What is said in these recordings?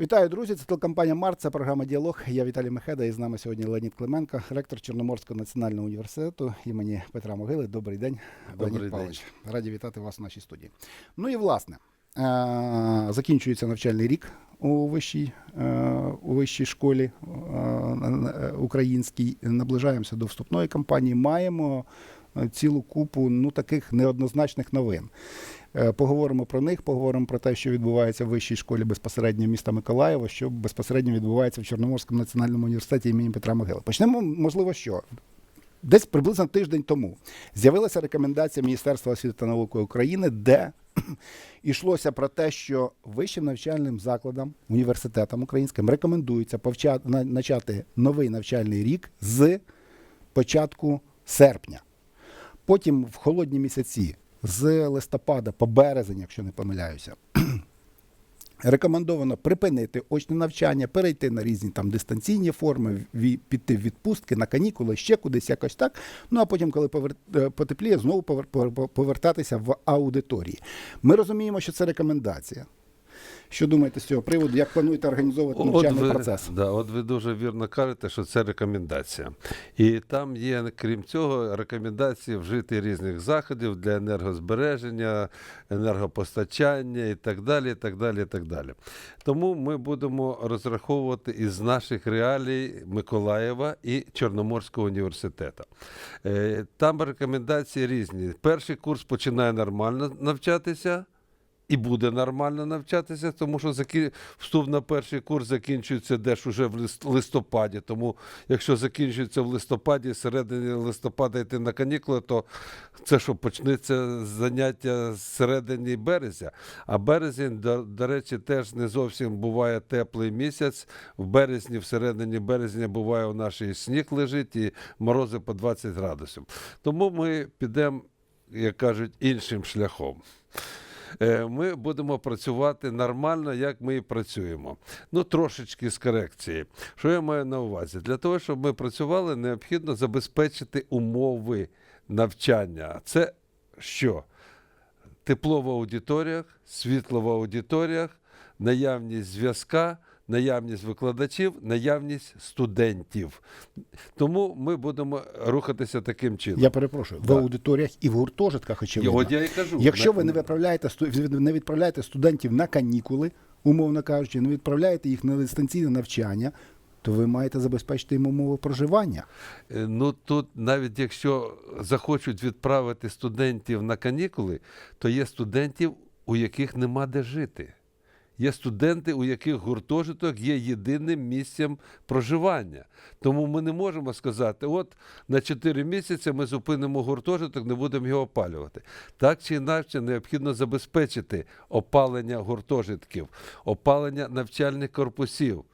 Вітаю, друзі! Це телекомпанія Март, це програма Діалог. Я Віталій Мехеда і з нами сьогодні Леонід Клименко, ректор Чорноморського національного університету імені Петра Могили. Добрий день, Добрий Леонід. Павлович. Раді вітати вас у нашій студії. Ну і власне, е- закінчується навчальний рік у вищій, е- у вищій школі е- українській. Наближаємося до вступної кампанії. Маємо цілу купу ну, таких неоднозначних новин. Е, Поговоримо про них, поговоримо про те, що відбувається в вищій школі безпосередньо міста Миколаєва, що безпосередньо відбувається в Чорноморському національному університеті імені Петра Могили. Почнемо, можливо, що. Десь приблизно тиждень тому з'явилася рекомендація Міністерства освіти та науки України, де йшлося про те, що вищим навчальним закладам, університетам українським рекомендується на- новий навчальний рік з початку серпня. Потім в холодні місяці з листопада по березень, якщо не помиляюся, рекомендовано припинити очне навчання, перейти на різні там дистанційні форми, піти в відпустки на канікули, ще кудись якось так. Ну а потім, коли е, потепліє, знову повер... повер- повертатися в аудиторії. Ми розуміємо, що це рекомендація. Що думаєте з цього приводу? Як плануєте організовувати навчальний ви, процес? Да, от ви дуже вірно кажете, що це рекомендація. І там є, крім цього, рекомендації вжити різних заходів для енергозбереження, енергопостачання і так далі. і так далі, і так далі. Тому ми будемо розраховувати із наших реалій Миколаєва і Чорноморського університету. Е, Там рекомендації різні. Перший курс починає нормально навчатися. І буде нормально навчатися, тому що вступ на перший курс закінчується десь уже в лист- листопаді. Тому якщо закінчується в листопаді, середині листопада йти на канікули, то це що почнеться заняття з середини березня. А березень, до, до речі, теж не зовсім буває теплий місяць. В березні, в середині березня буває у нас і сніг лежить, і морози по 20 градусів. Тому ми підемо, як кажуть, іншим шляхом. Е, Ми будемо працювати нормально, як ми і працюємо. Ну, трошечки з корекції. Що я маю на увазі? Для того, щоб ми працювали, необхідно забезпечити умови навчання. Це що? Тепло в аудиторіях, світло в аудиторіях, наявність зв'язка, наявність викладачів, наявність студентів. Тому ми будемо рухатися таким чином. Я перепрошую, в аудиторіях і в гуртожитках, очевидно. от я і кажу. Якщо на- ви не виправляєте сту- не відправляєте студентів на канікули, умовно кажучи, не відправляєте їх на дистанційне навчання, то ви маєте забезпечити їм умови проживання. Е, Ну тут навіть якщо захочуть відправити студентів на канікули, то є студентів, у яких нема де жити. Є студенти, у яких гуртожиток є єдиним місцем проживання. Тому ми не можемо сказати, от на 4 місяці ми зупинимо гуртожиток, не будемо його опалювати. Так чи інакше необхідно забезпечити опалення гуртожитків, опалення навчальних корпусів.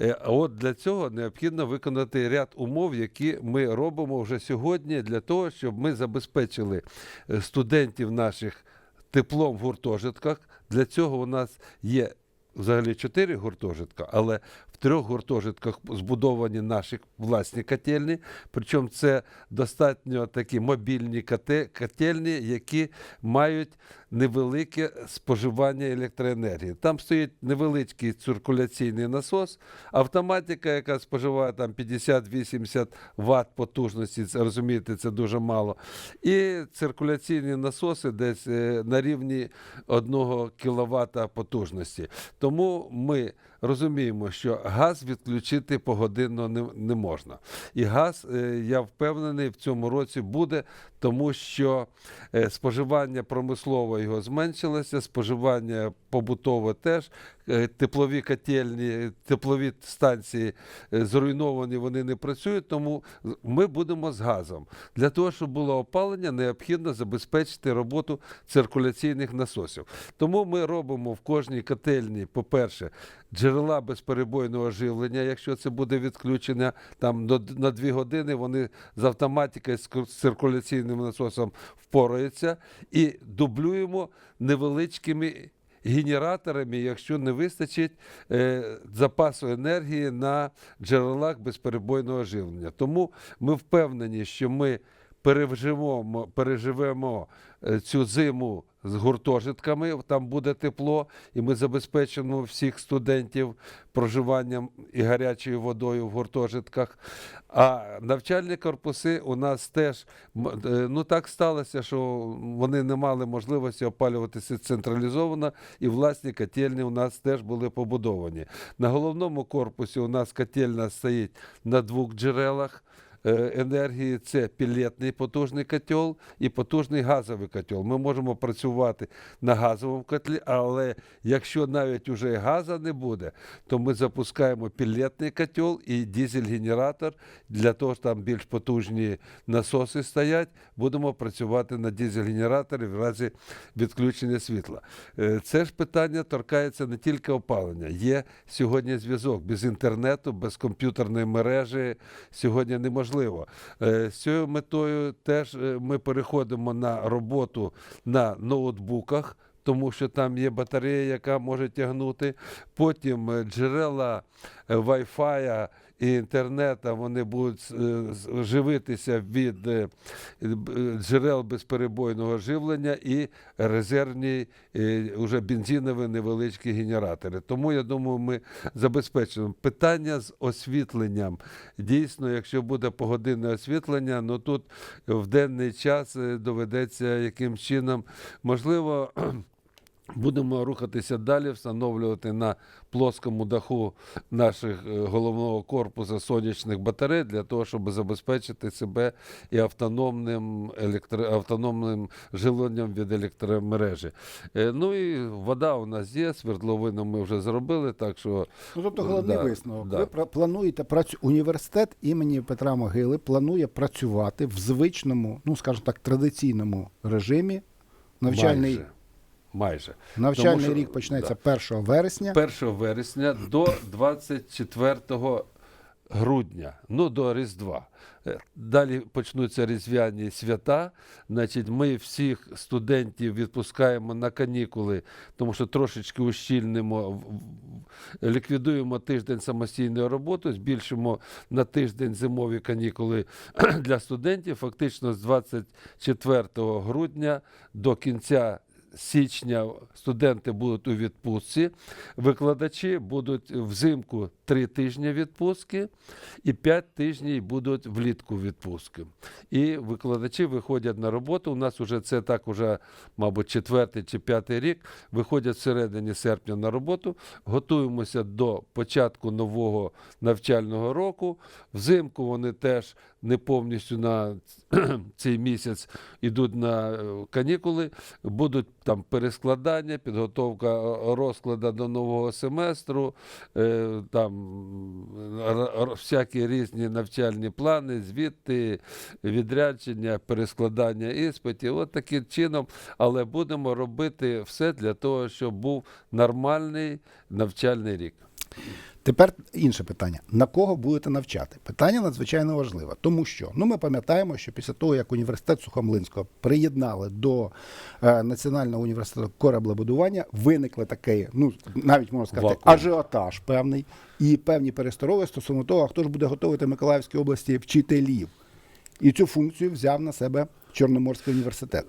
Е, от для цього необхідно виконати ряд умов, які ми робимо вже сьогодні, для того, щоб ми забезпечили е, студентів наших теплом в гуртожитках. Для цього у нас є взагалі чотири гуртожитка, але в трьох гуртожитках збудовані наші власні котельні. Причому це достатньо такі мобільні коте- котельні, які мають невелике споживання електроенергії. Там стоїть невеличкий циркуляційний насос, автоматика, яка споживає там 50-80 Вт потужності, розумієте, це дуже мало. І циркуляційні насоси десь е, на рівні 1 кВт потужності. Тому ми розуміємо, що газ відключити погодинно не, не можна. І газ, е, я впевнений, в цьому році буде, тому що е, споживання промислове його зменшилося, споживання побутове теж. Е, Теплові котельні, теплові станції е, зруйновані, вони не працюють, тому ми будемо з газом. Для того, щоб було опалення, необхідно забезпечити роботу циркуляційних насосів. Тому ми робимо в кожній котельні, по-перше, джерела безперебойного живлення, якщо це буде відключення, там на, 2 години вони з автоматикою з циркуляційним насосом впораються і дублюємо невеличкими генераторами, якщо не вистачить е, запасу енергії на джерелах безперебойного живлення. Тому ми впевнені, що ми переживемо, переживемо е, цю зиму з гуртожитками, там буде тепло, і ми забезпечимо всіх студентів проживанням і гарячою водою в гуртожитках. А навчальні корпуси у нас теж е, ну так сталося, що вони не мали можливості опалюватися централізовано, і власні котельні у нас теж були побудовані. На головному корпусі у нас котельня стоїть на двох джерелах енергії це пілетний потужний котел і потужний газовий котел. Ми можемо працювати на газовому котлі, але якщо навіть уже газу не буде, то ми запускаємо пілетний котел і дизель-генератор для того, що там більш потужні насоси стоять. Будемо працювати на дизель-генераторі в разі відключення світла. Е, Це ж питання торкається не тільки опалення. Є сьогодні зв'язок без інтернету, без комп'ютерної мережі. Сьогодні неможливо. Е, З цією метою теж е, ми переходимо на роботу на ноутбуках. Тому що там є батарея, яка може тягнути. Потім е, джерела Wi-Fi і інтернету вони будуть е, живитися від е, джерел безперебойного живлення і резервні е, уже бензинові невеличкі генератори. Тому я думаю, ми забезпечимо питання з освітленням. Дійсно, якщо буде погодинне освітлення, ну тут в денний час доведеться яким чином можливо. Будемо рухатися далі, встановлювати на плоскому даху наших е, головного корпусу сонячних батарей для того, щоб забезпечити себе і автономним, електро... автономним живленням від електромережі. Е, Ну і вода у нас є, свердловину ми вже зробили, так що Ну, тобто головний Да, висновок. да. Ви плануєте працю... університет імені Петра Могили планує працювати в звичному, ну скажімо так, традиційному режимі. Навчальний, майже. Майже. навчальний Тому що- рік почнеться 1 вересня. 1 вересня до 24 грудня, ну до Різдва. Е, Далі почнуться різдвяні свята. Значить, ми всіх студентів відпускаємо на канікули, тому що трошечки ущільнимо, ліквідуємо тиждень самостійної роботи, збільшимо на тиждень зимові канікули для студентів. Фактично з 24 грудня до кінця січня студенти будуть у відпустці, викладачі будуть взимку три тижні відпустки і п'ять тижнів будуть влітку відпустки. І викладачі виходять на роботу. У нас вже це так, уже, мабуть, четвертий чи п'ятий рік. Виходять всередині серпня на роботу. Готуємося до початку нового навчального року. Взимку вони теж не повністю на цей місяць ідуть на е, канікули, будуть там перескладання, підготовка е, розкладу до нового семестру, е, там всякі різні навчальні плани, звіти, відрядження, перескладання іспитів. От таким чином, але будемо робити все для того, щоб був нормальний навчальний рік. Тепер інше питання: на кого будете навчати? Питання надзвичайно важливе, тому що ну ми пам'ятаємо, що після того, як університет Сухомлинського приєднали до е, Національного університету кораблебудування, виникли таке, ну навіть можна сказати, Вакуум. ажіотаж певний і певні перестороги стосовно того, а хто ж буде готувати в Миколаївській області вчителів. І цю функцію взяв на себе Чорноморський університет.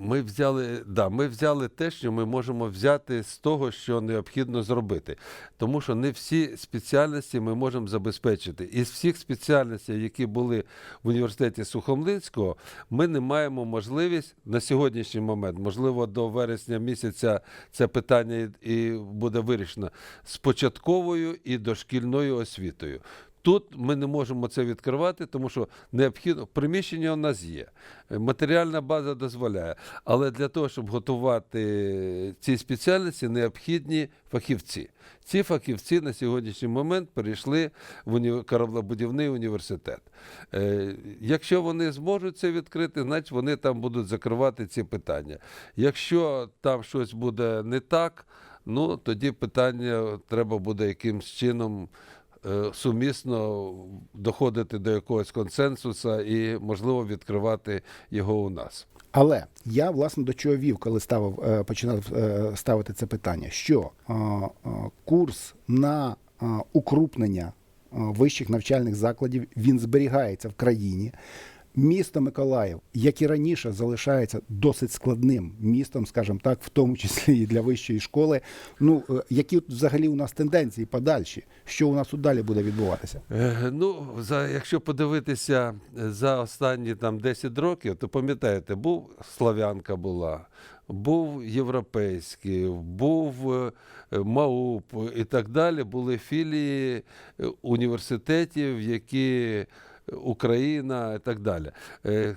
Ми взяли, да, ми взяли те, що ми можемо взяти з того, що необхідно зробити. Тому що не всі спеціальності ми можемо забезпечити. Із всіх спеціальностей, які були в університеті Сухомлинського, ми не маємо можливість на сьогоднішній момент, можливо, до вересня місяця це питання і буде вирішено з початковою і дошкільною освітою. Тут ми не можемо це відкривати, тому що необхідно приміщення у нас є, е, матеріальна база дозволяє. Але для того, щоб готувати ці спеціальності, необхідні фахівці. Ці фахівці на сьогоднішній момент перейшли в кораблебудівний університет. Е, якщо вони зможуть це відкрити, значить вони там будуть закривати ці питання. Якщо там щось буде не так, ну тоді питання треба буде якимсь чином сумісно доходити до якогось консенсусу і, можливо, відкривати його у нас. Але я власне до чого вів, коли ставив, е, починав е, ставити це питання, що е, е, курс на е, укрупнення е, вищих навчальних закладів він зберігається в країні. Місто Миколаїв, як і раніше, залишається досить складним містом, скажімо так, в тому числі і для вищої школи. Ну е, які взагалі у нас тенденції подальші? Що у нас тут далі буде відбуватися? Е, Ну, за, якщо подивитися е, за останні там 10 років, то пам'ятаєте, був Слав'янка була, був європейський, був МАУП і так далі. Були філії університетів, які Україна і так далі. Е,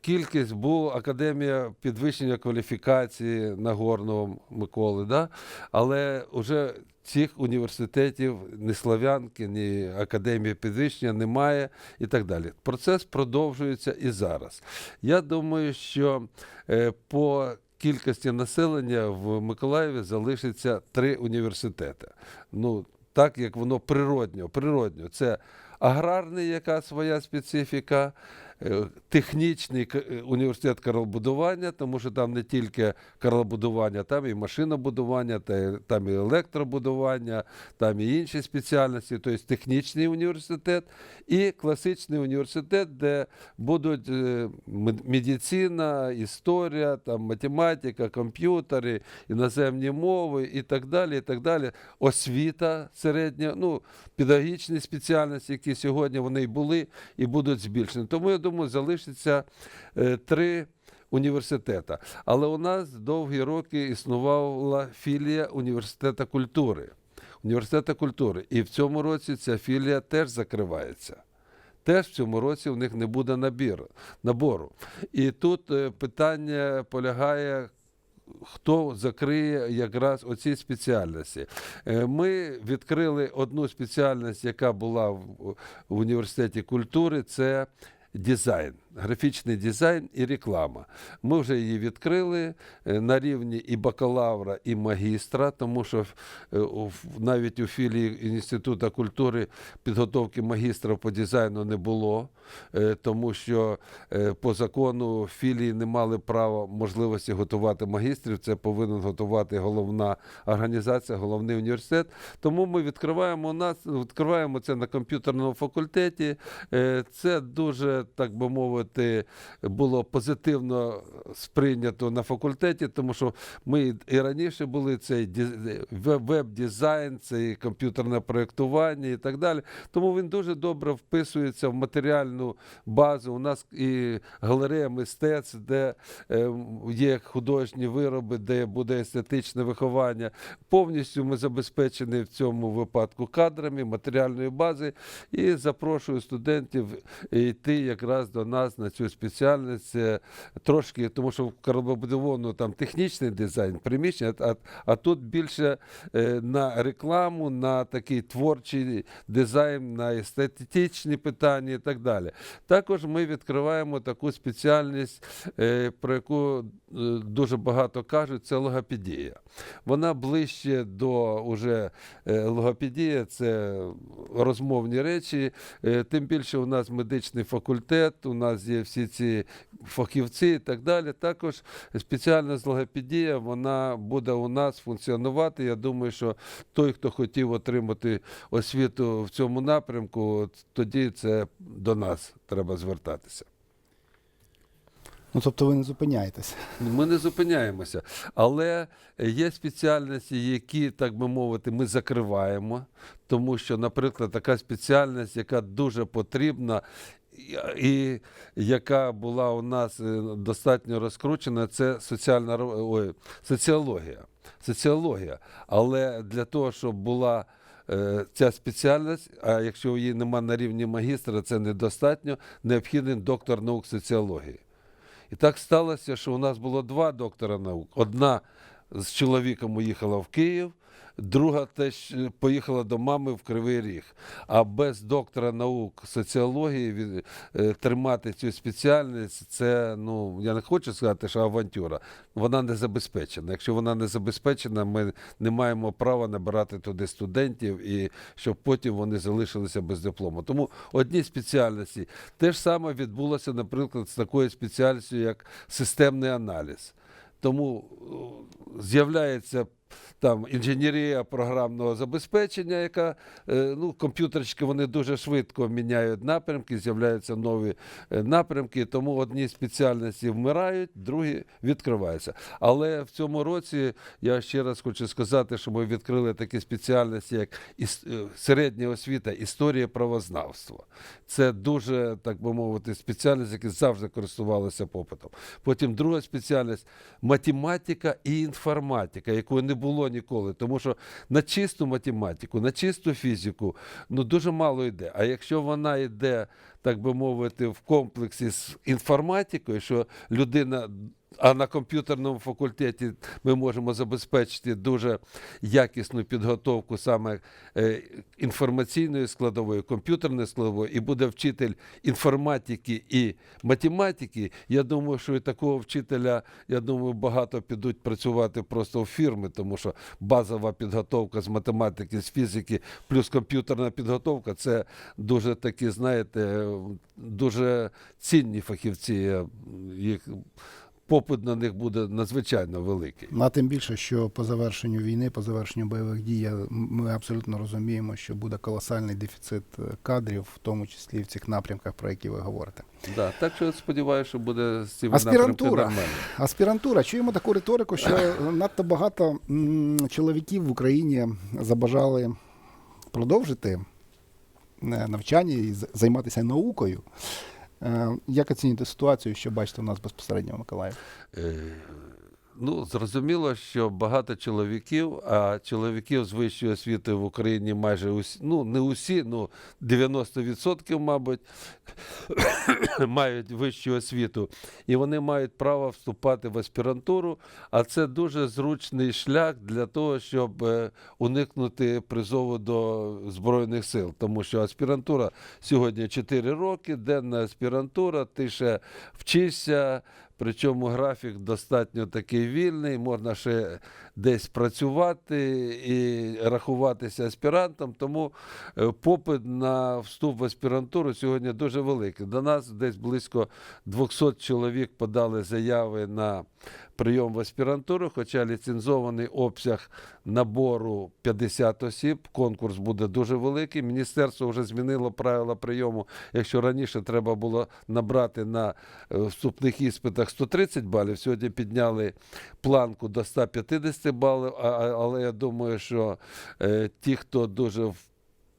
Кількість був академія підвищення кваліфікації Нагорного Миколи, да? але вже цих університетів ні Слав'янки, ні академії підвищення немає і так далі. Процес продовжується і зараз. Я думаю, що е, по кількості населення в Миколаєві залишиться три університети. Ну, так як воно природньо, природньо. Це аграрний, яка своя специфіка, технічний е, університет карлобудування, тому що там не тільки карлобудування, там і машинобудування, там і електробудування, там і інші спеціальності, тобто технічний університет і класичний університет, де будуть е, медицина, історія, там математика, комп'ютери, іноземні мови і так далі. і так далі. Освіта середня, ну, педагогічні спеціальності, які сьогодні вони були, і будуть збільшені. Тому я думаю, залишиться е, три університета. Але у нас довгі роки існувала філія університету культури. Університету культури. І в цьому році ця філія теж закривається. Теж в цьому році у них не буде набіру, набору. І тут е, питання полягає, хто закриє якраз оці спеціальності. Е, Ми відкрили одну спеціальність, яка була в університеті культури, це дизайн, графічний дизайн і реклама. Ми вже її відкрили е, на рівні і бакалавра, і магістра, тому що е, навіть у філії Інституту культури підготовки магістра по дизайну не було, е, тому що по закону філії не мали права можливості готувати магістрів. Це повинен готувати головна організація, головний університет. Тому ми відкриваємо нас, відкриваємо це на комп'ютерному факультеті. Це дуже, так би мовити, було позитивно сприйнято на факультеті, тому що ми і раніше були цей веб- веб-дизайн, це комп'ютерне проєктування і так далі. Тому він дуже добре вписується в матеріальну базу. У нас і галерея мистецтв, де е, є художні вироби, де буде естетичне виховання. Повністю ми забезпечені в цьому випадку кадрами, матеріальної бази і запрошую студентів йти якраз до на цю спеціальність. Трошки, тому що в Карлобудовому там технічний дизайн, приміщення, а, а тут більше е, на рекламу, на такий творчий дизайн, на естетичні питання і так далі. Також ми відкриваємо таку спеціальність, е, про яку е, дуже багато кажуть, це логопедія. Вона ближче до уже е, логопедія, це розмовні речі. Е, Тим більше у нас медичний факультет, у нас є всі ці фахівці і так далі. Також спеціальність логопедія, вона буде у нас функціонувати. Я думаю, що той, хто хотів отримати освіту в цьому напрямку, тоді це до нас треба звертатися. Ну тобто ви не зупиняєтесь. Ми не зупиняємося, але є спеціальності, які, так би мовити, ми закриваємо, тому що, наприклад, така спеціальність, яка дуже потрібна. І- яка була у нас е, достатньо розкручена, це соціальна ой, соціологія. Соціологія. Але для того, щоб була е, ця спеціальність, а якщо її нема на рівні магістра, це недостатньо, необхідний доктор наук соціології. І так сталося, що у нас було два доктора наук. Одна з чоловіком уїхала в Київ, друга теж е, поїхала до мами в Кривий Ріг. А без доктора наук соціології е, тримати цю спеціальність, це, ну, я не хочу сказати, що авантюра. Вона не забезпечена. Якщо вона не забезпечена, ми не маємо права набирати туди студентів і щоб потім вони залишилися без диплому. Тому одні спеціальності. Те ж саме відбулося, наприклад, з такою спеціальністю, як системний аналіз. Тому е, з'являється там інженерія програмного забезпечення, яка е, ну, комп'ютерчики вони дуже швидко міняють напрямки, з'являються нові е, напрямки, тому одні спеціальності вмирають, другі відкриваються. Але в цьому році я ще раз хочу сказати, що ми відкрили такі спеціальності, як е, середня освіта, історія правознавства. Це дуже, так би мовити, спеціальність, яка завжди користувалася попитом. Потім друга спеціальність математика і інформатика, якої не було ніколи. Тому що на чисту математику, на чисту фізику ну, дуже мало йде. А якщо вона йде, так би мовити, в комплексі з інформатикою, що людина. А на комп'ютерному факультеті ми можемо забезпечити дуже якісну підготовку саме е, інформаційної складової, комп'ютерної складової, і буде вчитель інформатики і математики. Я думаю, що і такого вчителя, я думаю, багато підуть працювати просто в фірми, тому що базова підготовка з математики, з фізики, плюс комп'ютерна підготовка це дуже такі, знаєте, дуже цінні фахівці. Їх попит на них буде надзвичайно великий. Ну, А тим більше, що по завершенню війни, по завершенню бойових дій, ми абсолютно розуміємо, що буде колосальний дефіцит е, кадрів, в тому числі в цих напрямках, про які ви говорите. Да, так що сподіваюся, що буде з цими Аспірантура. нормально. Аспірантура. Чуємо таку риторику, що надто багато чоловіків в Україні забажали продовжити е, навчання і займатися наукою. Е, Як оцінюєте ситуацію, що бачите у нас безпосередньо в Миколаїві? Ну, зрозуміло, що багато чоловіків, а чоловіків з вищою освітою в Україні майже усі, ну не усі, ну 90%, мабуть, мають вищу освіту, і вони мають право вступати в аспірантуру. А це дуже зручний шлях для того, щоб е, уникнути призову до Збройних сил. Тому що аспірантура сьогодні 4 роки, денна аспірантура, ти ще вчишся. Причому графік достатньо такий вільний, можна ще десь працювати і рахуватися аспірантом. Тому е, попит на вступ в аспірантуру сьогодні дуже великий. До нас десь близько 200 чоловік подали заяви на прийом в аспірантуру, хоча ліцензований обсяг набору 50 осіб. Конкурс буде дуже великий. Міністерство вже змінило правила прийому. Якщо раніше треба було набрати на е, вступних іспитах 130 балів, сьогодні підняли планку до 150 балів. А- а- Але я думаю, що е, ті, хто дуже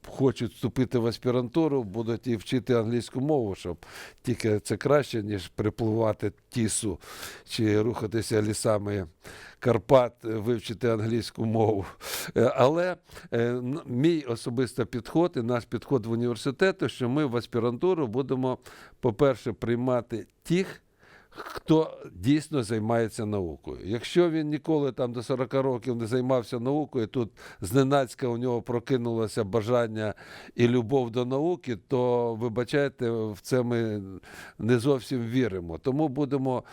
Хочуть вступити в аспірантуру, будуть і вчити англійську мову, щоб тільки це краще, ніж припливати тісу чи рухатися лісами Карпат, е, вивчити англійську мову. Е, Але мій особистий підход і наш підход в університету, що ми в аспірантуру будемо, по-перше, приймати тих. Хто дійсно займається наукою. Якщо він ніколи там до 40 років не займався наукою, тут зненацька у нього прокинулося бажання і любов до науки, то вибачайте, в це ми не зовсім віримо. Тому будемо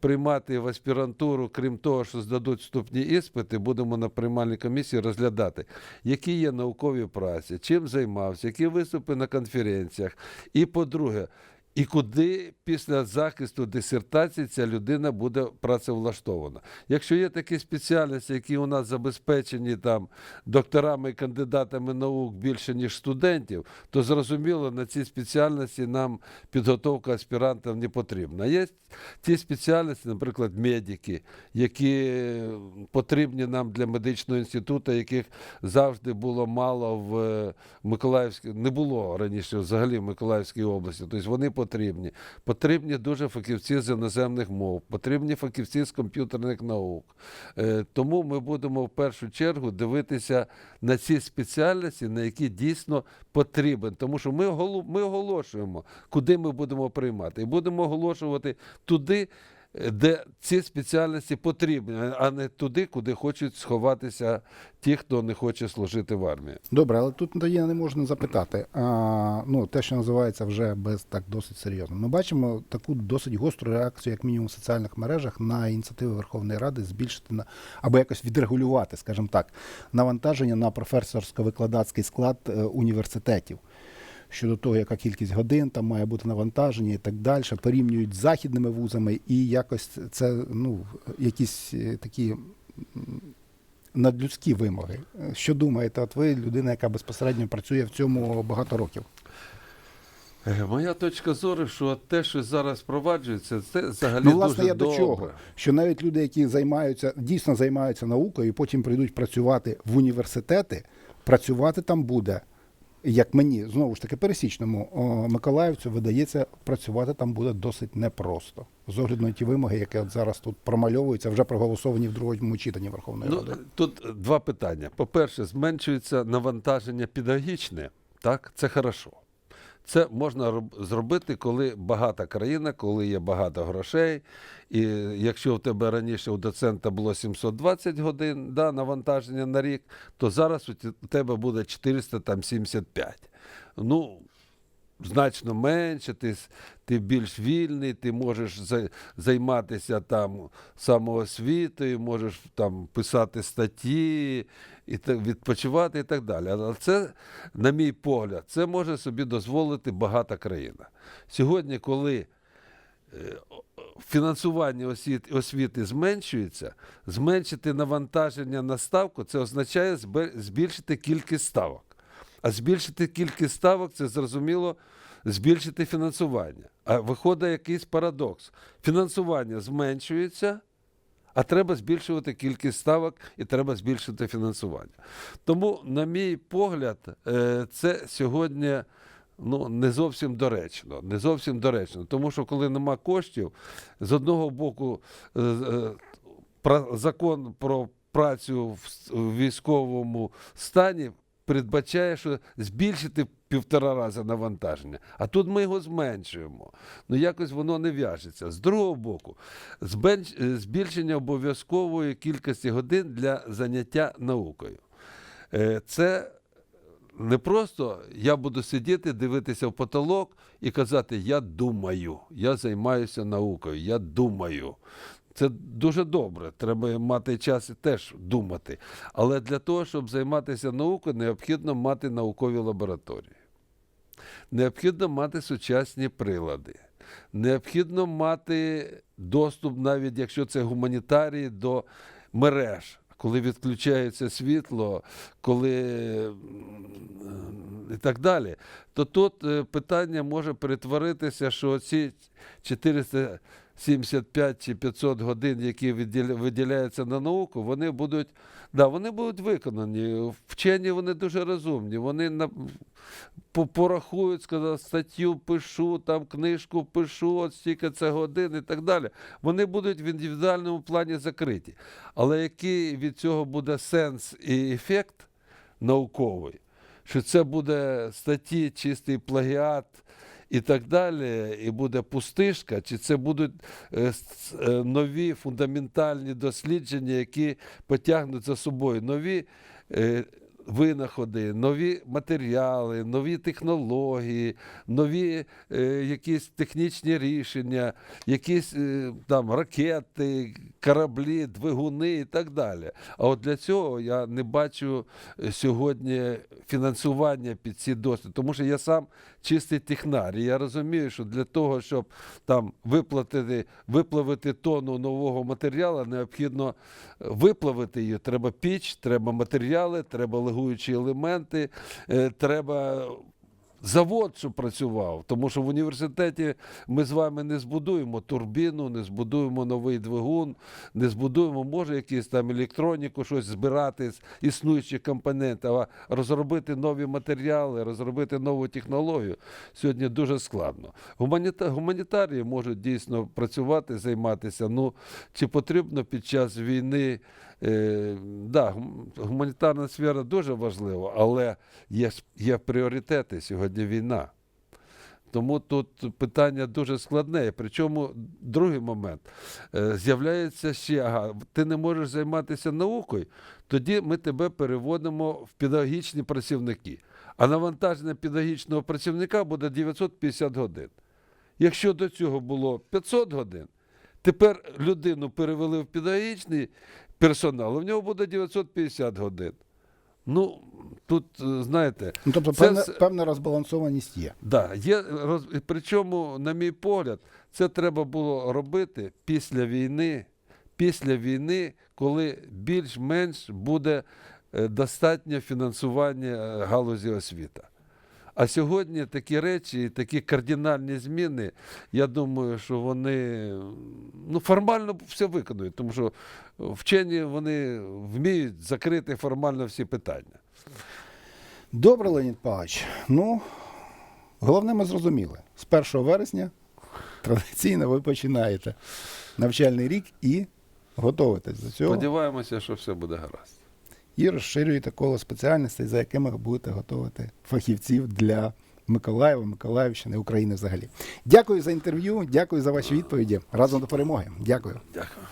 приймати в аспірантуру, крім того, що здадуть вступні іспити, будемо на приймальній комісії розглядати, які є наукові праці, чим займався, які виступи на конференціях. І по-друге, і куди після захисту дисертації ця людина буде працевлаштована. Якщо є такі спеціальності, які у нас забезпечені там докторами і кандидатами наук більше, ніж студентів, то зрозуміло, на ці спеціальності нам підготовка аспірантів не потрібна. Є ті спеціальності, наприклад, медики, які потрібні нам для медичного інституту, яких завжди було мало в Миколаївській, не було раніше взагалі в Миколаївській області. Тобто вони. Потрібні дуже фахівці з іноземних мов, потрібні фахівці з комп'ютерних наук. Е, Тому ми будемо в першу чергу дивитися на ці спеціальності, на які дійсно потрібен. Тому що ми, оголо- оголошуємо, куди ми будемо приймати. І будемо оголошувати туди, де ці спеціальності потрібні, а не туди, куди хочуть сховатися ті, хто не хоче служити в армії. Добре, але тут тоді не можна запитати. А, ну, те, що називається вже без так досить серйозно. Ми бачимо таку досить гостру реакцію, як мінімум в соціальних мережах, на ініціативи Верховної Ради збільшити на або якось відрегулювати, скажімо так, навантаження на професорсько-викладацький склад е, університетів. Щодо того, яка кількість годин там має бути навантаження і так далі, порівнюють з західними вузами, і якось це ну, якісь е, такі надлюдські вимоги. Що думаєте? От ви людина, яка безпосередньо працює в цьому багато років. Е, Моя точка зору, що те, що зараз впроваджується, це взагалі Ну, власне, дуже я добре. до чого? Що навіть люди, які займаються, дійсно займаються наукою, і потім прийдуть працювати в університети, працювати там буде, як мені, знову ж таки, пересічному о, миколаївцю видається, працювати там буде досить непросто. З огляду на ті вимоги, які от зараз тут промальовуються, вже проголосовані в другому читанні Верховної Ну, Ради. тут два питання. По-перше, зменшується навантаження педагогічне, так, це хорошо. Це можна зробити, коли багата країна, коли є багато грошей. І якщо в тебе раніше у доцента було 720 годин да, навантаження на рік, то зараз у тебе буде 475. Ну, значно менше, ти, ти більш вільний, ти можеш займатися там самоосвітою, можеш там писати статті, і відпочивати і так далі. Але це, на мій погляд, це може собі дозволити багата країна. Сьогодні, коли е, фінансування освіти, освіти зменшується, зменшити навантаження на ставку, це означає збільшити кількість ставок. А збільшити кількість ставок це зрозуміло збільшити фінансування. А виходить якийсь парадокс. Фінансування зменшується, а треба збільшувати кількість ставок і треба збільшити фінансування. Тому, на мій погляд, е, це сьогодні ну, не зовсім доречно. Не зовсім доречно. Тому що коли нема коштів, з одного боку, е, е, закон про працю в військовому стані передбачає, що збільшити півтора рази навантаження. А тут ми його зменшуємо. Ну якось воно не в'яжеться. З другого боку, е, збільшення обов'язкової кількості годин для заняття наукою. Е, Це не просто я буду сидіти, дивитися в потолок і казати: Я думаю, я займаюся наукою, я думаю. Це дуже добре. Треба мати час і теж думати. Але для того, щоб займатися наукою, необхідно мати наукові лабораторії. Необхідно мати сучасні прилади. Необхідно мати доступ, навіть якщо це гуманітарії, до мереж. Коли відключається світло, коли і так далі, то тут е, питання може перетворитися, що ці 475 чи 500 годин, які виділяються на науку, вони будуть, да, вони будуть виконані. Вчені вони дуже розумні. Вони на, по- порахують, сказав, статтю пишу, там книжку пишу, от стільки це годин і так далі. Вони будуть в індивідуальному плані закриті. Але який від цього буде сенс і ефект науковий, що це буде статті, чистий плагіат і так далі, і буде пустишка, чи це будуть е, е, нові фундаментальні дослідження, які потягнуть за собою нові. е, Винаходи, нові матеріали, нові технології, нові якісь технічні рішення, якісь там ракети, кораблі, двигуни і так далі. А от для цього я не бачу е, сьогодні фінансування під ці досліди, тому що я сам чистий технар. І я розумію, що для того, щоб там виплатити, виплавити тонну нового матеріалу, необхідно е, виплавити її. Треба піч, треба матеріали, треба легуючі елементи, е, треба. Завод, щоб працював, тому що в університеті ми з вами не збудуємо турбіну, не збудуємо новий двигун, не збудуємо, може, якісь там електроніку, щось збирати з існуючих компонентів, а розробити нові матеріали, розробити нову технологію сьогодні дуже складно. Гуманіта... Гуманітарії можуть дійсно працювати, займатися. Ну чи потрібно під час війни? Е, да, гуманітарна сфера дуже важлива, але є, є пріоритети сьогодні війна. Тому тут питання дуже складне. Причому другий момент Е, з'являється ще, ага, ти не можеш займатися наукою, тоді ми тебе переводимо в педагогічні працівники. А навантаження педагогічного працівника буде 950 годин. Якщо до цього було 500 годин, тепер людину перевели в педагогічний персонал, у нього буде 950 годин. Ну, тут, е, знаєте, Ну, тобто, це певна, все- певна розбалансованість є. Да, є роз... Причому, на мій погляд, це треба було робити після війни, після війни, коли більш-менш буде е, достатнє фінансування е, галузі освіти. А сьогодні такі речі, такі кардинальні зміни, я думаю, що вони ну, формально все виконують, тому що вчені вони вміють закрити формально всі питання. Добре, Леонід Павлович. Ну, головне, ми зрозуміли. З 1 вересня традиційно ви починаєте навчальний рік і готуєтесь до цього. Сподіваємося, що все буде гаразд. І розширюєте коло спеціальностей, за якими ви будете готувати фахівців для Миколаєва, Миколаївщини, України взагалі. Дякую за інтерв'ю, дякую за ваші відповіді. Разом до перемоги. Дякую. Дякую.